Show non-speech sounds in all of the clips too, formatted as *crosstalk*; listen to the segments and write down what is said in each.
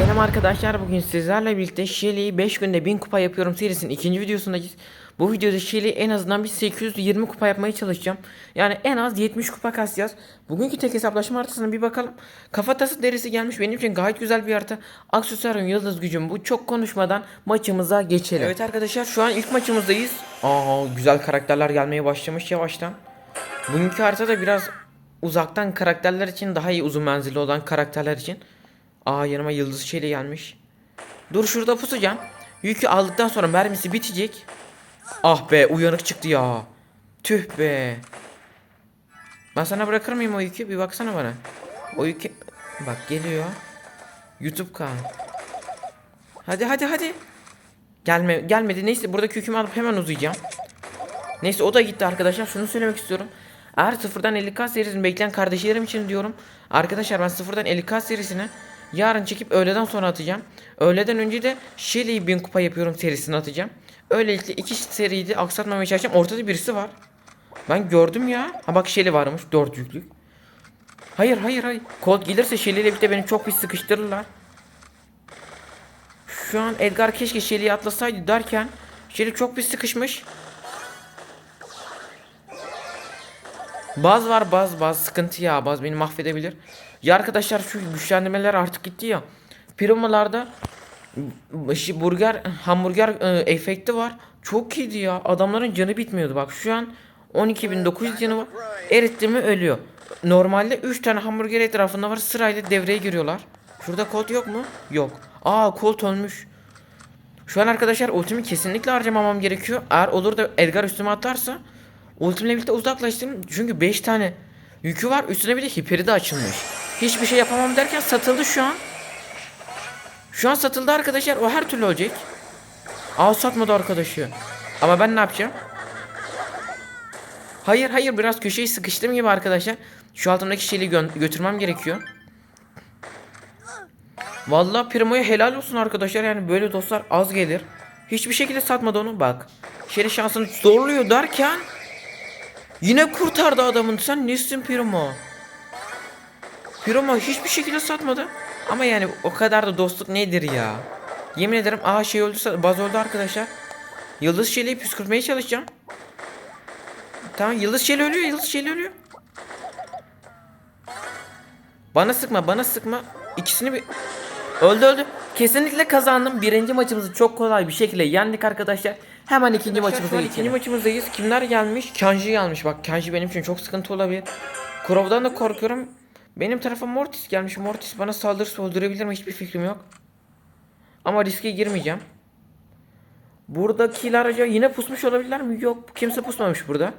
Selam arkadaşlar bugün sizlerle birlikte Shelly'yi 5 günde 1000 kupa yapıyorum serisinin ikinci videosundayız. Bu videoda Shelly en azından bir 820 kupa yapmaya çalışacağım. Yani en az 70 kupa kasacağız. Bugünkü tek hesaplaşma haritasına bir bakalım. Kafatası derisi gelmiş benim için gayet güzel bir harita. Aksesuarım yıldız gücüm bu çok konuşmadan maçımıza geçelim. Evet arkadaşlar şu an ilk maçımızdayız. Aa güzel karakterler gelmeye başlamış yavaştan. Bugünkü haritada biraz uzaktan karakterler için daha iyi uzun menzilli olan karakterler için. Aa yanıma yıldız şeyle gelmiş. Dur şurada pusacağım. Yükü aldıktan sonra mermisi bitecek. Ah be uyanık çıktı ya. Tüh be. Ben sana bırakır mıyım o yükü? Bir baksana bana. O yükü... Bak geliyor. YouTube kan. Hadi hadi hadi. Gelme gelmedi. Neyse buradaki yükümü alıp hemen uzayacağım. Neyse o da gitti arkadaşlar. Şunu söylemek istiyorum. Eğer sıfırdan 50k serisini bekleyen kardeşlerim için diyorum. Arkadaşlar ben sıfırdan 50k serisini yarın çekip öğleden sonra atacağım. Öğleden önce de Shelly'yi 1000 kupa yapıyorum serisini atacağım. Öylelikle iki seriyi de aksatmamaya çalışacağım. Ortada birisi var. Ben gördüm ya. Ha bak Shelly varmış 4 yüklük. Hayır hayır hayır. Colt gelirse Shelly ile birlikte beni çok pis sıkıştırırlar. Şu an Edgar keşke Shelly'yi atlasaydı derken Shelly çok pis sıkışmış. Baz var baz baz sıkıntı ya baz beni mahvedebilir. Ya arkadaşlar şu güçlendirmeler artık gitti ya. Primalarda burger hamburger e, efekti var. Çok iyiydi ya. Adamların canı bitmiyordu. Bak şu an 12.900 canı var. Eritti mi ölüyor. Normalde 3 tane hamburger etrafında var. Sırayla devreye giriyorlar. Şurada Colt yok mu? Yok. Aa Colt ölmüş. Şu an arkadaşlar ultimi kesinlikle harcamamam gerekiyor. Eğer olur da Edgar üstüme atarsa ultimle birlikte uzaklaştım. Çünkü 5 tane yükü var. Üstüne bir de hiperi de açılmış. Hiçbir şey yapamam derken satıldı şu an. Şu an satıldı arkadaşlar. O her türlü ölecek. Aa satmadı arkadaşı. Ama ben ne yapacağım? Hayır hayır biraz köşeyi sıkıştım gibi arkadaşlar. Şu altımdaki şeyi gö götürmem gerekiyor. Vallahi Primo'ya helal olsun arkadaşlar. Yani böyle dostlar az gelir. Hiçbir şekilde satmadı onu bak. Şeri şansını zorluyor derken yine kurtardı adamın. Sen nesin Primo? Primo hiçbir şekilde satmadı. Ama yani o kadar da dostluk nedir ya? Yemin ederim aha şey öldü baz öldü arkadaşlar. Yıldız Şeli'yi püskürtmeye çalışacağım. Tamam Yıldız Şeli ölüyor Yıldız Şeli ölüyor. Bana sıkma bana sıkma. İkisini bir... Öldü öldü. Kesinlikle kazandım. Birinci maçımızı çok kolay bir şekilde yendik arkadaşlar. Hemen ikinci maçımıza geçelim. İkinci maçımızdayız. Kimler gelmiş? Kanji gelmiş. Bak Kanji benim için çok sıkıntı olabilir. Kurov'dan da korkuyorum. Benim tarafa Mortis gelmiş. Mortis bana saldırırsa öldürebilir mi? Hiçbir fikrim yok. Ama riske girmeyeceğim. Buradakiler acaba yine pusmuş olabilirler mi? Yok. Kimse pusmamış burada.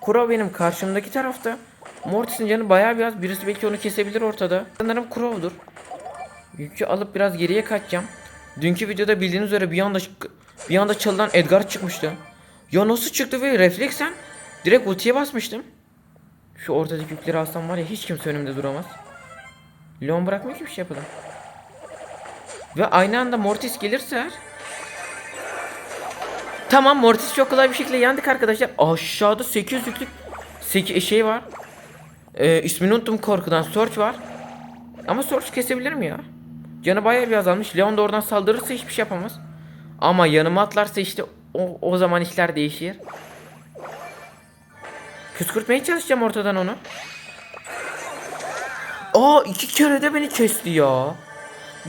Kurov benim karşımdaki tarafta. Mortis'in canı bayağı biraz. Birisi belki onu kesebilir ortada. Sanırım Kurov'dur. Yükü alıp biraz geriye kaçacağım. Dünkü videoda bildiğiniz üzere bir anda bir anda çalınan Edgar çıkmıştı. Ya nasıl çıktı ve refleksen direkt ultiye basmıştım. Şu ortadaki yükleri alsam var ya hiç kimse önümde duramaz. Leon bırakmıyor ki bir şey yapalım. Ve aynı anda Mortis gelirse eğer Tamam Mortis çok kolay bir şekilde yendik arkadaşlar. Aşağıda 800 yüklük 8 şey var. Ee, ismini unuttum korkudan. Search var. Ama Search kesebilir mi ya? Canı bayağı bir azalmış. Leon da oradan saldırırsa hiçbir şey yapamaz. Ama yanıma atlarsa işte o, o zaman işler değişir. Püskürtmeye çalışacağım ortadan onu. Aa iki kere de beni kesti ya.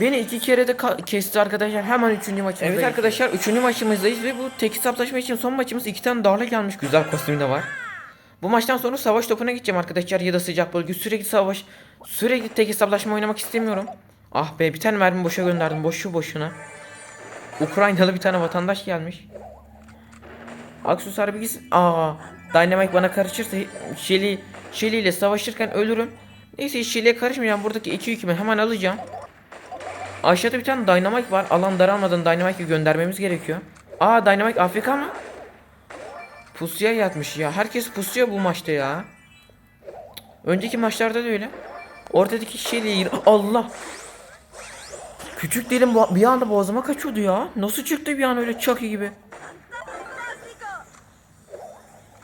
Beni iki kere de kesti arkadaşlar. Hemen üçüncü maçımızdayız. Evet arkadaşlar üçüncü maçımızdayız ve bu tek hesaplaşma için son maçımız iki tane darla gelmiş. Güzel kostüm de var. Bu maçtan sonra savaş topuna gideceğim arkadaşlar ya da sıcak bölge sürekli savaş sürekli tek hesaplaşma oynamak istemiyorum. Ah be bir tane mermi boşa gönderdim boşu boşuna. Ukraynalı bir tane vatandaş gelmiş. Aksesuar bilgisi. Aa, Dynamite bana karışırsa Shelly Shelly ile savaşırken ölürüm. Neyse Shelly'e karışmayacağım. Buradaki iki yükümü hemen alacağım. Aşağıda bir tane Dynamite var. Alan daralmadan Dynamite'ı göndermemiz gerekiyor. Aa Dynamite AFK mı? Pusuya yatmış ya. Herkes pusuya bu maçta ya. Önceki maçlarda da öyle. Ortadaki Shelly'yi Allah. Küçük dilim bir anda boğazıma kaçıyordu ya. Nasıl çıktı bir an öyle Chucky gibi.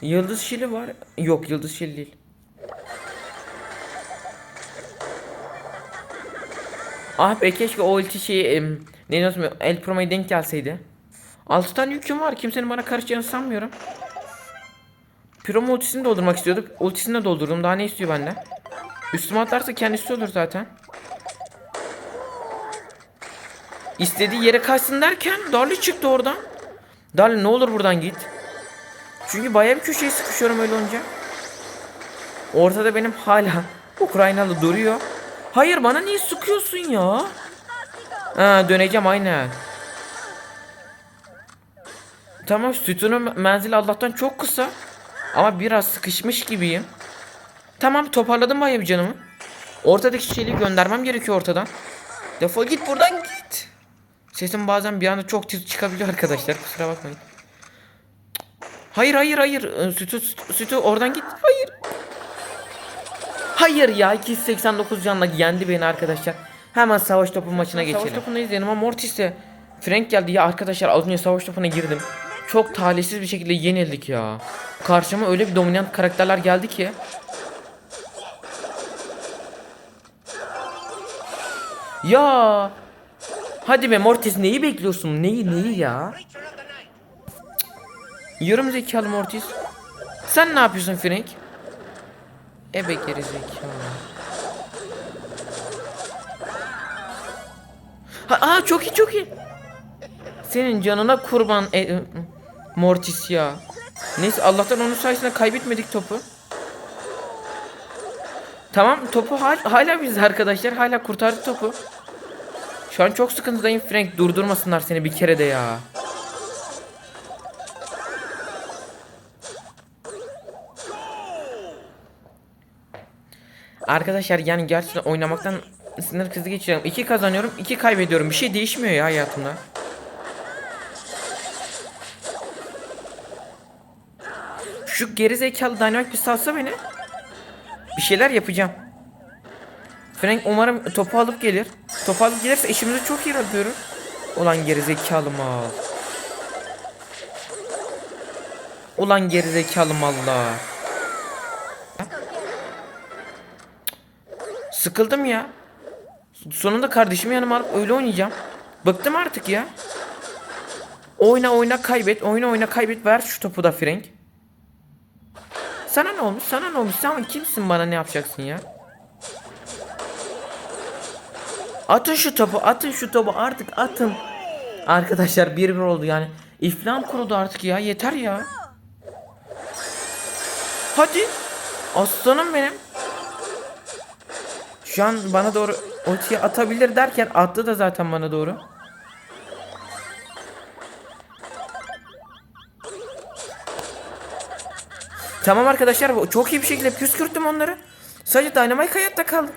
Yıldız Şili var. Yok Yıldız Şili değil. Ah be keşke o ulti şeyi em, ne diyorsun El Promo'ya denk gelseydi. 6 tane yüküm var. Kimsenin bana karışacağını sanmıyorum. Promo ultisini doldurmak istiyorduk. Ultisini de doldurdum. Daha ne istiyor benden? Üstüme atlarsa kendisi olur zaten. İstediği yere kaçsın derken Darly çıktı oradan. Darly ne olur buradan git. Çünkü bayağı bir köşeye sıkışıyorum öyle olunca. Ortada benim hala *laughs* Ukraynalı duruyor. Hayır bana niye sıkıyorsun ya? Ha döneceğim aynen. Tamam sütunun menzili Allah'tan çok kısa. Ama biraz sıkışmış gibiyim. Tamam toparladım bayağı bir canımı. Ortadaki çeliği göndermem gerekiyor ortadan. Defol git buradan. Sesim bazen bir anda çok tiz çıkabiliyor arkadaşlar kusura bakmayın. Hayır hayır hayır Ee, sütü sütü oradan git. Hayır. Hayır ya 289 canla yendi beni arkadaşlar. Hemen savaş topu maçına geçelim. Savaş topunu izleyelim ama Mortis'e Frank geldi ya arkadaşlar az önce savaş topuna girdim. Çok talihsiz bir şekilde yenildik ya. Karşıma öyle bir dominant karakterler geldi ki. Ya. Hadi be Mortis neyi bekliyorsun? Neyi neyi ya? Yarım zekalı Mortis. Sen ne yapıyorsun Frank? Ebe geri zekalı. Ha, aa çok iyi çok iyi. Senin canına kurban e, Mortis ya. Neyse Allah'tan onun sayesinde kaybetmedik topu. Tamam topu hal- hala bizde arkadaşlar. Hala kurtardık topu. Şu an çok sıkıntıdayım Frank. Durdurmasınlar seni bir kere de ya. Arkadaşlar yani gerçekten oynamaktan sinir krizi geçiriyorum. İki kazanıyorum, iki kaybediyorum. Bir şey değişmiyor ya hayatımda. Şu geri zekalı Dynamite bir salsa beni. Bir şeyler yapacağım. Frank umarım topu alıp gelir. Topu alıp gelirse işimizi çok iyi yapıyorum. Ulan geri zekalı mal. Ulan geri zekalı mallar. Sıkıldım ya. Sonunda kardeşimi yanıma alıp öyle oynayacağım. Bıktım artık ya. Oyna oyna kaybet. Oyna oyna kaybet. Ver şu topu da Frank. Sana ne olmuş? Sana ne olmuş? Sen kimsin bana ne yapacaksın ya? Atın şu topu. Atın şu topu. Artık atın. Arkadaşlar 1-1 oldu yani. İflam kurudu artık ya. Yeter ya. Hadi. Aslanım benim. Şu an bana doğru ultiyi atabilir derken attı da zaten bana doğru. Tamam arkadaşlar çok iyi bir şekilde püskürttüm onları. Sadece Dynamite hayatta kaldı.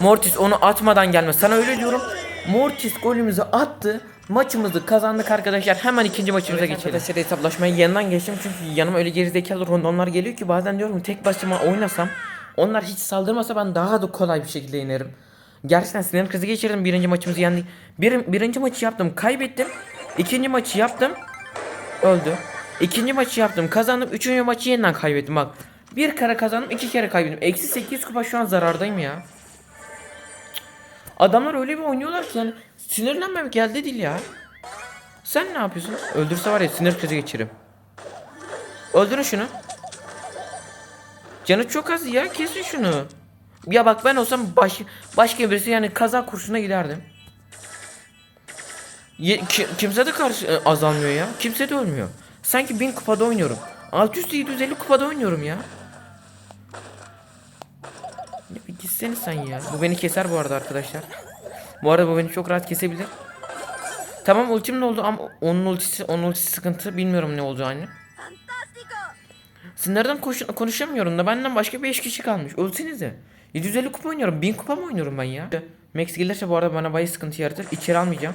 Mortis onu atmadan gelmez. Sana öyle diyorum. Mortis golümüzü attı. Maçımızı kazandık arkadaşlar. Hemen ikinci maçımıza geçelim. Arkadaşlar hesaplaşmaya yanından geçtim. Çünkü yanıma öyle gerizekalı rondonlar geliyor ki bazen diyorum tek başıma oynasam onlar hiç saldırmasa ben daha da kolay bir şekilde yenerim. Gerçekten sinir krizi geçirdim. Birinci maçımızı yendik. Bir, birinci maçı yaptım. Kaybettim. İkinci maçı yaptım. Öldü. İkinci maçı yaptım. Kazandım. Üçüncü maçı yeniden kaybettim. Bak. Bir kere kazandım. iki kere kaybettim. Eksi 800 kupa şu an zarardayım ya. Adamlar öyle bir oynuyorlar ki yani sinirlenmemek elde değil ya. Sen ne yapıyorsun? Öldürse var ya sinir krizi geçiririm. Öldürün şunu. Canı çok az ya kesin şunu. Ya bak ben olsam baş, başka birisi yani kaza kurşuna giderdim. Ye, ki- kimse de karşı e, azalmıyor ya. Kimse de ölmüyor. Sanki 1000 kupada oynuyorum. 600-750 kupada oynuyorum ya. Ya bir gitsene sen ya. Bu beni keser bu arada arkadaşlar. Bu arada bu beni çok rahat kesebilir. Tamam ultim ne oldu ama onun ultisi onun ultisi sıkıntı bilmiyorum ne olacağını. Koş konuşamıyorum da benden başka 5 kişi kalmış. Ölsenize. 750 kupa oynuyorum. 1000 kupa mı oynuyorum ben ya? Max gelirse bu arada bana bayağı sıkıntı yaratır. İçeri almayacağım.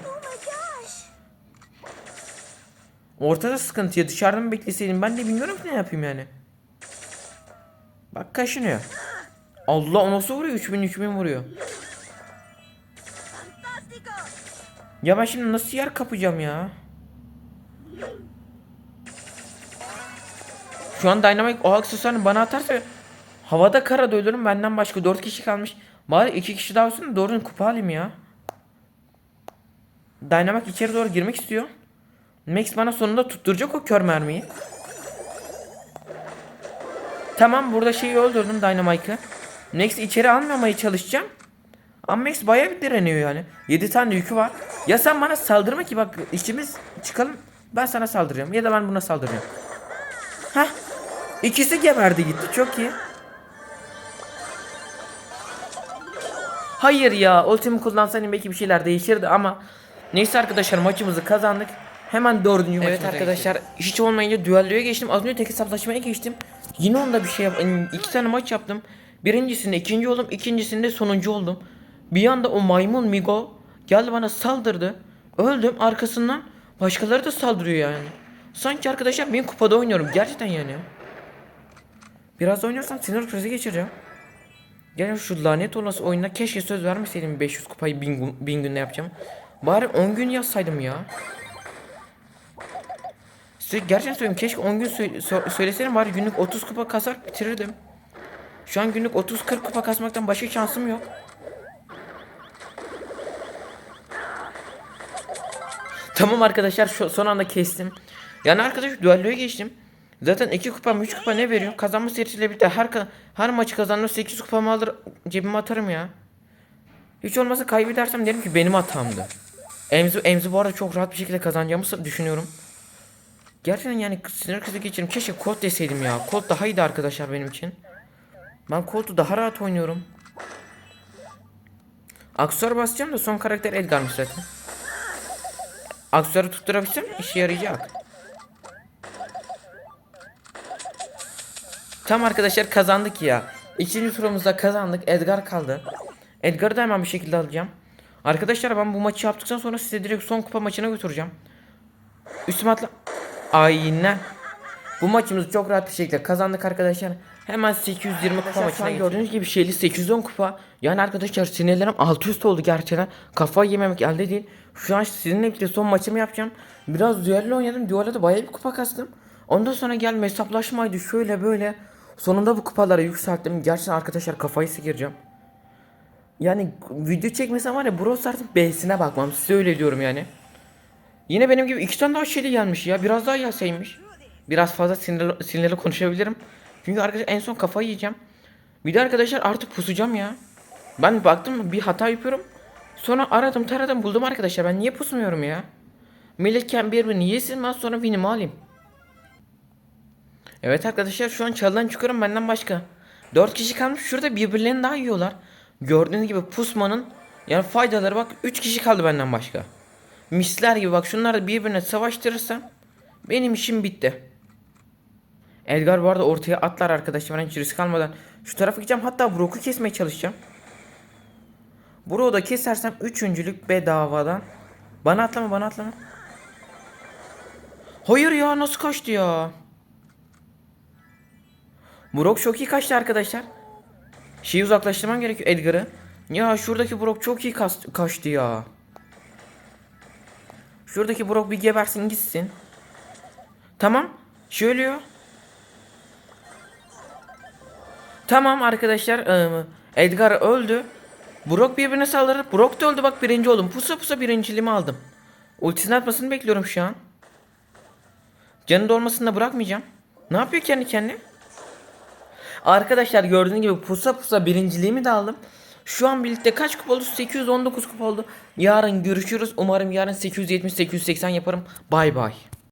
Ortada sıkıntı ya. Dışarıda mı bekleseydim ben de bilmiyorum ki ne yapayım yani. Bak kaşınıyor. Allah o nasıl vuruyor? 3000 3000 vuruyor. Ya ben şimdi nasıl yer kapacağım ya? Şu an Dynamite o aksesuarını bana atarsa havada karada ölürüm benden başka 4 kişi kalmış. Bari 2 kişi daha olsun da doğru kupa alayım ya. Dynamite içeri doğru girmek istiyor. Max bana sonunda tutturacak o kör mermiyi. Tamam burada şeyi öldürdüm Dynamite'ı. Max içeri almamaya çalışacağım. Ama Max bayağı bir direniyor yani. 7 tane yükü var. Ya sen bana saldırma ki bak işimiz çıkalım. Ben sana saldıracağım ya da ben buna saldıracağım. Hah. İkisi geberdi gitti çok iyi. Hayır ya ultimi kullansaydım belki bir şeyler değişirdi ama neyse arkadaşlar maçımızı kazandık. Hemen dördüncü evet maçımıza arkadaşlar hiç olmayınca düelloya geçtim. Az önce tek hesaplaşmaya geçtim. Yine onda bir şey yap iki tane maç yaptım. Birincisinde ikinci oldum, ikincisinde sonuncu oldum. Bir anda o maymun Migo geldi bana saldırdı. Öldüm arkasından başkaları da saldırıyor yani. Sanki arkadaşlar ben kupada oynuyorum gerçekten yani. Biraz oynarsam sinir krizi geçireceğim. Gene şu lanet olası oyunda keşke söz vermeseydim 500 kupayı 1000 gün, 1000 günde yapacağım. Bari 10 gün yazsaydım ya. Size gerçekten söyleyeyim keşke 10 gün sö- söyleseydim bari günlük 30 kupa kasar bitirirdim. Şu an günlük 30-40 kupa kasmaktan başka şansım yok. Tamam arkadaşlar şu son anda kestim. Yani arkadaş düelloya geçtim. Zaten 2 kupa 3 kupa ne veriyor? Kazanma serisiyle birlikte her her maçı kazanır 8 kupamı alır cebime atarım ya. Hiç olmazsa kaybedersem derim ki benim hatamdı. Emzi, Emzi bu arada çok rahat bir şekilde kazanacağımı düşünüyorum. Gerçekten yani sinir krizi geçirdim. Keşke Colt deseydim ya. Colt daha iyiydi arkadaşlar benim için. Ben Colt'u daha rahat oynuyorum. Aksor basacağım da son karakter Edgar'mış zaten. Aksor'u tutturabilsem işe yarayacak. Tam arkadaşlar kazandık ya. İkinci turumuzda kazandık. Edgar kaldı. Edgar'ı da hemen bir şekilde alacağım. Arkadaşlar ben bu maçı yaptıktan sonra size direkt son kupa maçına götüreceğim. Üstüme atla. Aynen. Bu maçımızı çok rahat bir şekilde kazandık arkadaşlar. Hemen 820 kupa maçına gördüğünüz gibi şeyli 810 kupa. Yani arkadaşlar sinirlerim alt üst oldu gerçekten. Kafa yememek elde değil. Şu an sizinle birlikte son maçımı yapacağım. Biraz düello oynadım. Düelloda bayağı bir kupa kastım. Ondan sonra gelme hesaplaşmaydı şöyle böyle. Sonunda bu kupaları yükselttim. Gerçekten arkadaşlar kafayı sıyıracağım. Yani video çekmesem var ya Brawl Stars'ın B'sine bakmam. Size öyle diyorum yani. Yine benim gibi iki tane daha şeyli gelmiş ya. Biraz daha gelseymiş. Biraz fazla sinirli, sinirli konuşabilirim. Çünkü arkadaşlar en son kafayı yiyeceğim. Bir de arkadaşlar artık pusacağım ya. Ben baktım bir hata yapıyorum. Sonra aradım taradım buldum arkadaşlar. Ben niye pusmuyorum ya? Milletken birbirini yesin ben sonra winimi alayım. Evet arkadaşlar şu an çalıdan çıkıyorum benden başka. 4 kişi kalmış şurada birbirlerini daha yiyorlar. Gördüğünüz gibi pusmanın yani faydaları bak 3 kişi kaldı benden başka. Misler gibi bak şunları birbirine savaştırırsam benim işim bitti. Edgar bu arada ortaya atlar arkadaşlar ben hiç risk almadan şu tarafa gideceğim hatta Brock'u kesmeye çalışacağım. Brock'u da kesersem üçüncülük bedavadan. Bana atlama bana atlama. Hayır ya nasıl kaçtı ya? Brock çok iyi kaçtı arkadaşlar. Şeyi uzaklaştırmam gerekiyor Edgar'ı. Ya şuradaki Brock çok iyi kaçtı ya. Şuradaki Brock bir gebersin gitsin. Tamam. Şey ölüyor. Tamam arkadaşlar. ıı, Edgar öldü. Brock birbirine saldırdı. Brock da öldü bak birinci oldum. Pusa pusa birinciliğimi aldım. Ultisini atmasını bekliyorum şu an. Canı dolmasını da bırakmayacağım. Ne yapıyor kendi kendine? Arkadaşlar gördüğünüz gibi pusa pusa birinciliğimi de aldım. Şu an birlikte kaç kupa oldu? 819 kupa oldu. Yarın görüşürüz. Umarım yarın 870-880 yaparım. Bay bay.